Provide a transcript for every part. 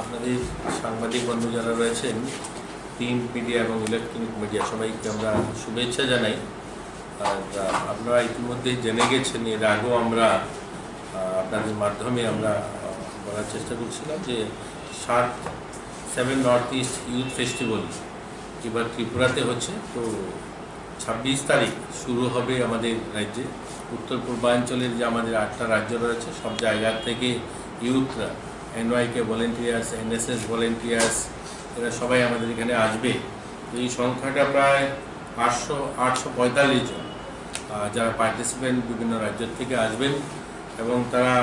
আপনাদের সাংবাদিক বন্ধু যারা রয়েছেন প্রিন্ট মিডিয়া এবং ইলেকট্রনিক মিডিয়া, সবাইকে আমরা শুভেচ্ছা জানাই। আর আপনারা ইতিমধ্যেই জেনে গেছেন, এর আগেও আমরা আপনাদের মাধ্যমে আমরা বলার চেষ্টা করছিলাম যে সাত, seven north east youth festival এবার ত্রিপুরাতে হচ্ছে। তো ছাব্বিশ তারিখ শুরু হবে আমাদের রাজ্যে। উত্তর পূর্বাঞ্চলের যে আমাদের আটটা রাজ্য রয়েছে, সব জায়গা থেকে ইউথরা এনওয়াইকে ভলেন্টিয়ার্স এনএসএস ভলেন্টিয়ার্স এরা সবাই আমাদের এখানে আসবে। এই সংখ্যাটা প্রায় আটশো আটশো পঁয়তাল্লিশ জন যারা পার্টিসিপেন্ট বিভিন্ন রাজ্য থেকে আসবেন এবং তারা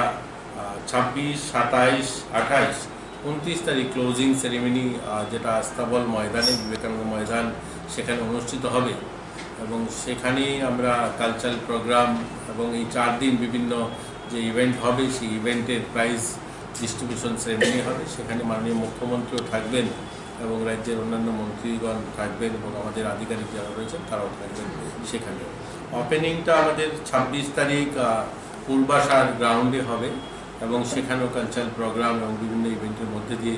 ছাব্বিশ, সাতাইশ, আঠাইশ, উনত্রিশ তারিখ ক্লোজিং সেরেমনি যেটা আস্তাবল ময়দানে, বিবেকানন্দ ময়দান সেখানে অনুষ্ঠিত হবে। এবং সেখানেই আমরা কালচারাল প্রোগ্রাম এবং এই চার দিন বিভিন্ন যে ইভেন্ট হবে, সেই ইভেন্টের প্রাইজ ডিস্ট্রিবিউশন সেরেমনি হবে। সেখানে মাননীয় মুখ্যমন্ত্রীও থাকবেন এবং রাজ্যের অন্যান্য মন্ত্রীগণ থাকবেন এবং আমাদের আধিকারিক যারা রয়েছেন, তারাও থাকবেন সেখানে। ওপেনিংটা আমাদের ছাব্বিশ তারিখ পূর্বাশার গ্রাউন্ডে হবে। এবং সেখানেও কালচারাল প্রোগ্রাম এবং বিভিন্ন ইভেন্টের মধ্যে দিয়ে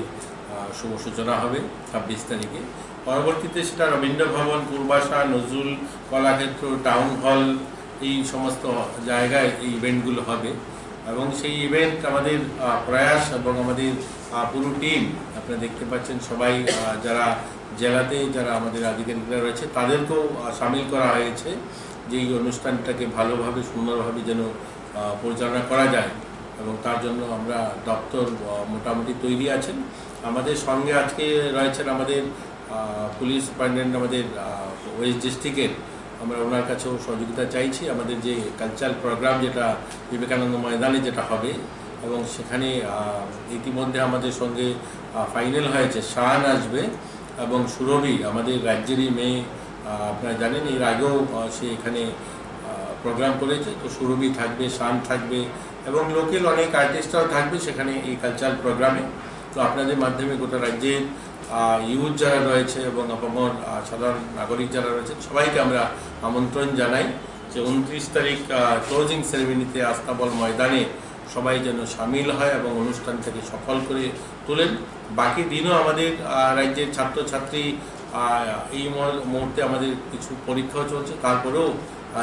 শুভ সূচনা হবে ছাব্বিশ তারিখে। পরবর্তীতে সেটা রবীন্দ্র ভবন, পূর্বাশা, নজরুল কলাক্ষেত্র টাউন হল এই সমস্ত জায়গায় এই ইভেন্টগুলো হবে। এবং সেই ইভেন্ট আমাদের প্রয়াস এবং আমাদের পুরো টিম আপনারা দেখতে পাচ্ছেন সবাই যারা জেলাতে যারা আমাদের আধিকারিকরা রয়েছে, তাদেরকেও সামিল করা হয়েছে যে এই অনুষ্ঠানটাকে ভালোভাবে, সুন্দরভাবে যেন পরিচালনা করা যায়। এবং তার জন্য আমরা দপ্তর মোটামুটি তৈরি আছেন। আমাদের সঙ্গে আজকে রয়েছেন আমাদের পুলিশ সুপারিনটেন্ডেন্ট আমাদের ওয়েস্ট ডিস্ট্রিক্টের। আমরা ওনার কাছেও সহযোগিতা চাইছি। আমাদের যে কালচারাল প্রোগ্রাম যেটা বিবেকানন্দ ময়দানে যেটা হবে এবং সেখানে ইতিমধ্যে আমাদের সঙ্গে ফাইনাল হয়েছে, শান আসবে এবং সুরভি, আমাদের রাজ্যেরই মেয়ে আপনারা জানেন, এর আগেও সে এখানে প্রোগ্রাম করেছে, তো সুরভি থাকবে শান থাকবে, এবং লোকাল অনেক আর্টিস্টরাও থাকবে সেখানে এই কালচারাল প্রোগ্রামে তো আপনাদের মাধ্যমে গোটা রাজ্যের ইউথ যারা রয়েছে এবং আপামর সাধারণ নাগরিক যারা রয়েছে সবাইকে আমরা আমন্ত্রণ জানাই যে উনত্রিশ তারিখ ক্লোজিং সেরেমনিতে আস্তাবল ময়দানে সবাই যেন সামিল হয় এবং অনুষ্ঠানটাকে সফল করে তোলেন। বাকি দিনও আমাদের রাজ্যের ছাত্রছাত্রী এই মুহূর্তে আমাদের কিছু পরীক্ষাও চলছে। তারপরেও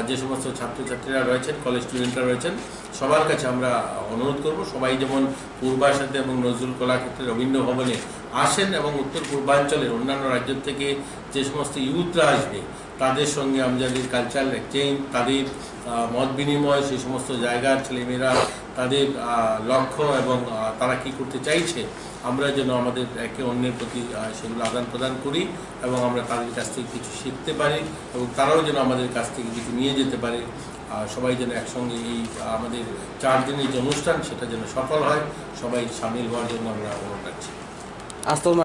যে সমস্ত ছাত্রছাত্রীরা রয়েছেন কলেজ স্টুডেন্টরা রয়েছেন, সবার কাছে আমরা অনুরোধ করব, সবাই যেমন পূর্বাসাতে এবং নজরুল কলাক্ষেত্রে রবীন্দ্র ভবনে আসেন এবং উত্তর পূর্বাঞ্চলের অন্যান্য রাজ্য থেকে যে সমস্ত ইউথরা আসবে তাদের সঙ্গে আমাদের কালচারাল এক্সচেঞ্জ তাদের মত বিনিময়, সেই সমস্ত জায়গার ছেলেমেয়েরা তাদের লক্ষ্য এবং তারা কি করতে চাইছে, আমরা যেন আমাদের একে অন্যের প্রতি সেগুলো আদান প্রদান করি এবং আমরা তাদের কাছ থেকে কিছু শিখতে পারি এবং তারাও যেন আমাদের কাছ থেকে কিছু নিয়ে যেতে পারে। সবাই যেন একসঙ্গে এই, আমাদের চার দিনের যে অনুষ্ঠান, সেটা যেন সফল হয়। সবাই সামিল হওয়ার জন্য আমরা অনুরোধ রাখছি।